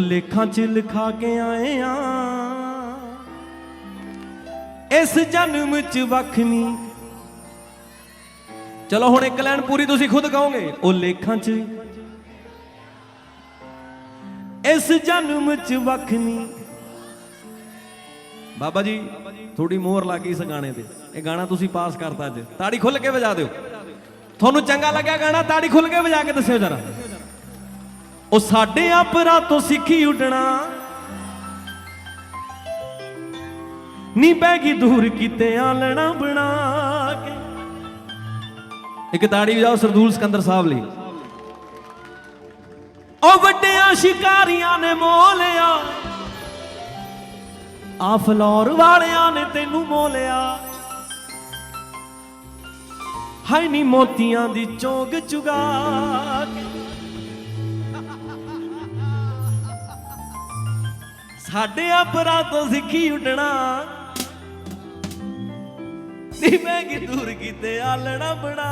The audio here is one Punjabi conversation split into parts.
ਲੇਖਾਂ 'ਚ ਲਿਖਾ ਕੇ ਆਏ ਆ। ਇਸ ਜਨਮ 'ਚ ਵੱਖ ਨਹੀਂ ਚਲੋ ਹੁਣ ਇੱਕ ਲਾਈਨ ਪੂਰੀ ਤੁਸੀਂ ਖੁਦ ਕਹੋਗੇ, ਉਹ ਲੇਖਾਂ 'ਚ। ਇਸ ਜਨਮ 'ਚ ਵੱਖ ਨਹੀਂ ਬਾਬਾ ਜੀ ਥੋੜੀ ਮੋਹਰ ਲੱਗੀ ਇਸ ਗਾਣੇ ਤੇ। ਇਹ ਗਾਣਾ ਤੁਸੀਂ ਪਾਸ ਕਰਤਾ ਅੱਜ। ਤਾੜੀ ਖੁੱਲ ਕੇ ਵਜਾ ਦਿਓ। ਤੁਹਾਨੂੰ ਚੰਗਾ ਲੱਗਿਆ ਗਾਣਾ, ਤਾੜੀ ਖੁੱਲ ਕੇ ਵਜਾ ਕੇ ਦੱਸਿਓ ਜਰਾ। ਉਹ ਸਾਡੇ ਆਪਰਾ ਤੋਂ ਸਿੱਖੀ ਉੱਡਣਾ। ਨੀ ਬਹਿ ਗਈ ਦੂਰ ਕਿਤੇ ਆਲਣਾ ਬਣਾ ਕੇ। ਇੱਕ ਤਾੜੀ ਵਜਾਓ ਸਰਦੂਲ ਸਿਕੰਦਰ ਸਾਹਿਬ ਲਈ। ਉਹ ਵੱਡਿਆਂ ਸ਼ਿਕਾਰੀਆਂ ਨੇ ਮੋਲਿਆ ਆ ਫਲੋਰ ਵਾਲਿਆਂ ਨੇ ਤੈਨੂੰ ਮੋਲਿਆ ਹਾਈ ਨੀ ਮੋਤੀਆਂ ਦੀ ਚੋਗ ਚੁਗਾ ਕੇ। ਸਾਡੇ ਆਪਰਾ ਤੋਂ ਸਿੱਖੀ ਉੱਡਣਾ। ਨੀ ਮੈਂ ਕਿ ਦੂਰ ਕੀਤੇ ਆਲਣਾ ਬਣਾ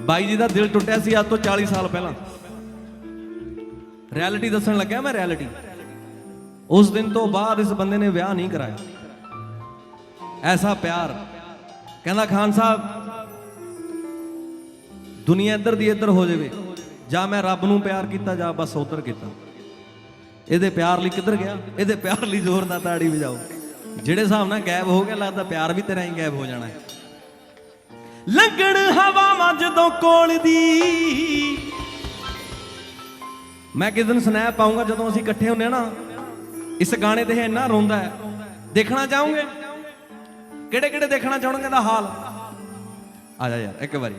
ਬਾਈ ਜੀ ਦਾ ਦਿਲ ਟੁੱਟਿਆ ਸੀ ਅੱਜ ਤੋਂ 40 ਸਾਲ ਪਹਿਲਾਂ। ਰਿਐਲਿਟੀ ਦੱਸਣ ਲੱਗਿਆ ਮੈਂ ਰਿਐਲਿਟੀ ਉਸ ਦਿਨ ਤੋਂ ਬਾਅਦ ਇਸ ਬੰਦੇ ਨੇ ਵਿਆਹ ਨਹੀਂ ਕਰਾਇਆ। ਐਸਾ ਪਿਆਰ। ਕਹਿੰਦਾ ਖਾਨ ਸਾਹਿਬ, ਦੁਨੀਆ ਇੱਧਰ ਦੀ ਇੱਧਰ ਹੋ ਜਾਵੇ। ਜਾਂ ਮੈਂ ਰੱਬ ਨੂੰ ਪਿਆਰ ਕੀਤਾ ਜਾਂ ਬਸ ਉਧਰ ਕੀਤਾ। ਇਹਦੇ ਪਿਆਰ ਲਈ ਕਿੱਧਰ ਗਿਆ? ਇਹਦੇ ਪਿਆਰ ਲਈ ਜ਼ੋਰ ਦਾ ਤਾੜੀ ਵਜਾਓ। ਜਿਹੜੇ ਹਿਸਾਬ ਨਾਲ ਗਾਇਬ ਹੋ ਗਿਆ, ਲੱਗਦਾ ਪਿਆਰ ਵੀ ਤੇਰਾ ਹੀ ਗਾਇਬ ਹੋ ਜਾਣਾ ਹੈ। ਲੰਗਣ ਹਵਾਵਾਂ ਜਦੋਂ ਕੋਲ ਦੀ ਮੈਂ ਕਿਸ ਦਿਨ ਸਨੈਪ ਪਾਉਂਗਾ ਜਦੋਂ ਅਸੀਂ ਇਕੱਠੇ ਹੁੰਨੇ ਆ ਨਾ, ਇਸ ਗਾਣੇ ਤੇ ਇਹ ਇੰਨਾ ਰੋਂਦਾ ਹੈ। ਦੇਖਣਾ ਚਾਹੋਗੇ? ਕਿਹੜੇ ਕਿਹੜੇ ਦੇਖਣਾ ਚਾਹਣਗੇ ਦਾ ਹਾਲ? ਆ ਜਾ ਯਾਰ, ਇੱਕ ਵਾਰੀ।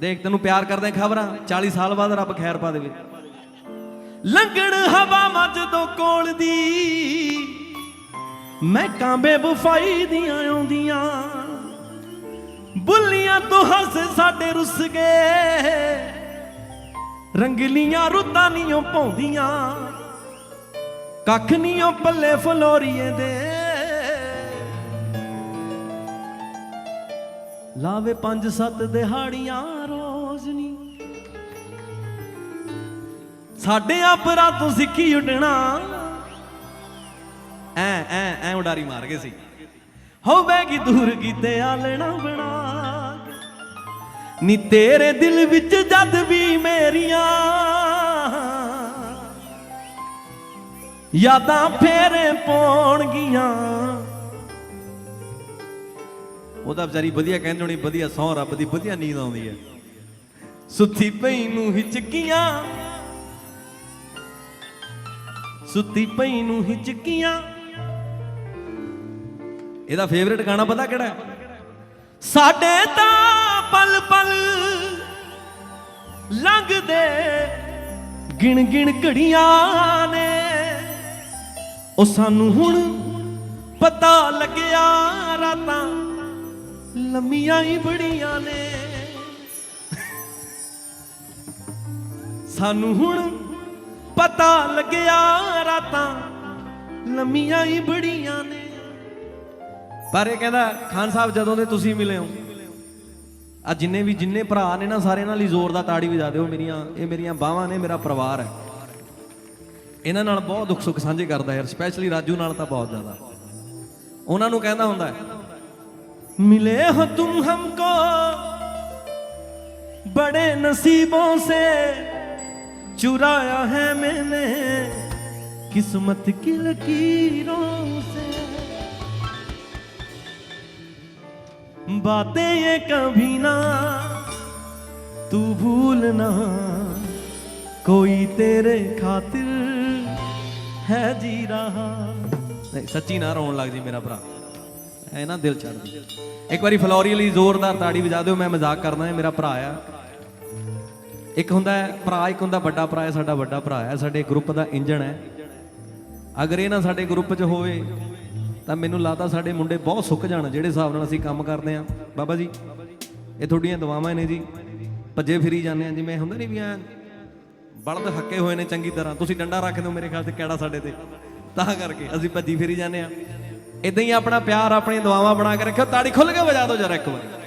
ਦੇਖ, ਤੈਨੂੰ ਪਿਆਰ ਕਰਦੇ ਖਬਰਾਂ 40 ਸਾਲ ਬਾਅਦ ਰੱਬ ਖੈਰ ਪਾ ਦੇਵੇ। ਲੰਗਣ ਹਵਾ ਜਦੋਂ ਕੋਲ ਦੀ। ਮੈਂ ਕਾਂਬੇ ਬਫਾਈ ਦੀਆਂ ਆਉਂਦੀਆਂ। ਬੁੱਲੀਆਂ ਤੋਂ ਹੱਸ ਸਾਡੇ ਰੁੱਸ ਗਏ ਰੰਗਲੀਆਂ ਰੁੱਤਾਂ ਨੀਓ ਪਾਉਂਦੀਆਂ। ਕੱਖ ਨੀਓ ਪੱਲੇ ਫਲੋਰੀਏ ਦੇ। ਲਾਵੇ ਪੰਜ ਸੱਤ ਦਿਹਾੜੀਆਂ ਰੋਜ਼ ਸਾਡੇ ਆਪਰਾ ਤੋਂ ਸਿੱਖੀ ਉੱਡਣਾ। ਐ ਐ ਐ ਉਡਾਰੀ ਮਾਰ ਗਏ ਸੀ। ਹੋਵੇਗੀ ਦੂਰ ਕੀਤੇ ਆਲਣਾ ਬਣਾ ਨੀ ਤੇਰੇ ਦਿਲ ਵਿੱਚ ਜਦ ਵੀ ਮੇਰੀਆਂ ਯਾਦਾਂ ਫੇਰੇ ਪਾਉਣਗੀਆਂ। ਉਹਦਾ ਵਿਚਾਰੀ ਵਧੀਆ ਕਹਿੰਦੇ ਹੋਣੀ, ਵਧੀਆ ਸੌ ਰੱਬ ਦੀ, ਵਧੀਆ ਨੀਂਦ ਆਉਂਦੀ ਹੈ। ਸੁੱਤੀ ਪਈ ਨੂੰ ਹਿਚਕੀਆਂ। ਸੁੱਤੀ ਪਈ ਨੂੰ ਹਿਚਕੀਆਂ। ਇਹਦਾ ਫੇਵਰੇਟ ਗਾਣਾ ਪਤਾ ਕਿਹੜਾ ਹੈ? ਸਾਡੇ ਤਾਂ ਪਲ ਪਲ ਲੰਘਦੇ ਗਿਣ ਗਿਣ ਘੜੀਆਂ ਨੇ। ਉਹ ਸਾਨੂੰ ਹੁਣ ਪਤਾ ਲੱਗਿਆ, ਰਾਤਾਂ ਲੰਮੀਆਂ ਹੀ ਬੜੀਆਂ ਨੇ। ਸਾਨੂੰ ਹੁਣ ਪਤਾ ਲੱਗਿਆ ਰਾਤਾਂ ਲੰਮੀਆਂ ਹੀ ਬੜੀਆਂ ਨੇ। ਪਰ ਇਹ ਕਹਿੰਦਾ, ਖਾਨ ਸਾਹਿਬ, ਜਦੋਂ ਦੇ ਤੁਸੀਂ ਮਿਲੇ ਹੋ ਆ ਜਿੰਨੇ ਵੀ ਜਿੰਨੇ ਭਰਾ ਨੇ ਨਾ, ਸਾਰੇ ਨਾਲ ਹੀ ਜ਼ੋਰ ਦਾ ਤਾੜੀ ਵਜਾ ਦਿਓ। ਮੇਰੀਆਂ, ਇਹ ਮੇਰੀਆਂ ਬਾਹਾਂ ਨੇ, ਮੇਰਾ ਪਰਿਵਾਰ ਹੈ। ਇਹਨਾਂ ਨਾਲ ਬਹੁਤ ਦੁੱਖ ਸੁੱਖ ਸਾਂਝੇ ਕਰਦਾ ਯਾਰ ਸਪੈਸ਼ਲੀ ਰਾਜੂ ਨਾਲ ਤਾਂ ਬਹੁਤ ਜ਼ਿਆਦਾ। ਉਹਨਾਂ ਨੂੰ ਕਹਿੰਦਾ ਹੁੰਦਾ ਹੈ, ਮਿਲੇ ਹੋ ਤੁਮ ਹਮਕੋ ਬੜੇ ਨਸੀਬੋਂ ਸੇ चुराया है मैंने किस्मत की लकीरों से बातें ये कभी ना तू भूलना कोई तेरे खातिर है जी रहा नहीं सच्ची ना रोन लग जी मेरा भरा ਐ ਨਾ ਦਿਲ ਛੱਡ ਦੇ ਇੱਕ ਵਾਰੀ ਫਲੋਰੀ ਲਈ ਜ਼ੋਰਦਾਰ ਤਾੜੀ ਵਜਾ ਦਿਓ ਮੈਂ ਮਜ਼ਾਕ ਕਰਦਾ ਹਾਂ ਮੇਰਾ ਭਰਾ ਆ ਇੱਕ ਹੁੰਦਾ ਹੈ, ਭਰਾ, ਇੱਕ ਹੁੰਦਾ ਵੱਡਾ ਭਰਾ ਹੈ ਸਾਡਾ ਵੱਡਾ ਭਰਾ ਹੈ, ਸਾਡੇ ਗਰੁੱਪ ਦਾ ਇੰਜਣ ਹੈ। ਅਗਰ ਇਹ ਨਾ ਸਾਡੇ ਗਰੁੱਪ 'ਚ ਹੋਵੇ, ਤਾਂ ਮੈਨੂੰ ਲੱਗਦਾ ਸਾਡੇ ਮੁੰਡੇ ਬਹੁਤ ਸੁੱਕ ਜਾਣ, ਜਿਹੜੇ ਹਿਸਾਬ ਨਾਲ ਅਸੀਂ ਕੰਮ ਕਰਦੇ ਆ ਬਾਬਾ ਜੀ, ਇਹ ਤੁਹਾਡੀਆਂ ਦੁਆਵਾਂ ਨੇ ਜੀ। ਭੱਜੇ ਫਿਰੀ ਜਾਂਦੇ ਆ ਜਿਵੇਂ ਹੁੰਦਾ ਨਹੀਂ ਵੀ ਐ, ਬਲਦ ਹੱਕੇ ਹੋਏ ਨੇ ਚੰਗੀ ਤਰ੍ਹਾਂ। ਤੁਸੀਂ ਡੰਡਾ ਰੱਖ ਦਿਓ ਮੇਰੇ ਖਿਆਲ ਤੇ ਕਿਹੜਾ ਸਾਡੇ ਤੇ। ਤਾਂ ਕਰਕੇ ਅਸੀਂ ਭੱਜੀ ਫਿਰੀ ਜਾਂਦੇ ਆ ਇਦਾਂ ਹੀ ਆਪਣਾ ਪਿਆਰ, ਆਪਣੀਆਂ ਦੁਆਵਾਂ ਬਣਾ ਕੇ ਰੱਖਿਓ। ਤਾੜੀ ਖੁੱਲ ਕੇ ਵਜਾ ਦਿਓ ਜਰਾ ਇੱਕ ਵਾਰੀ।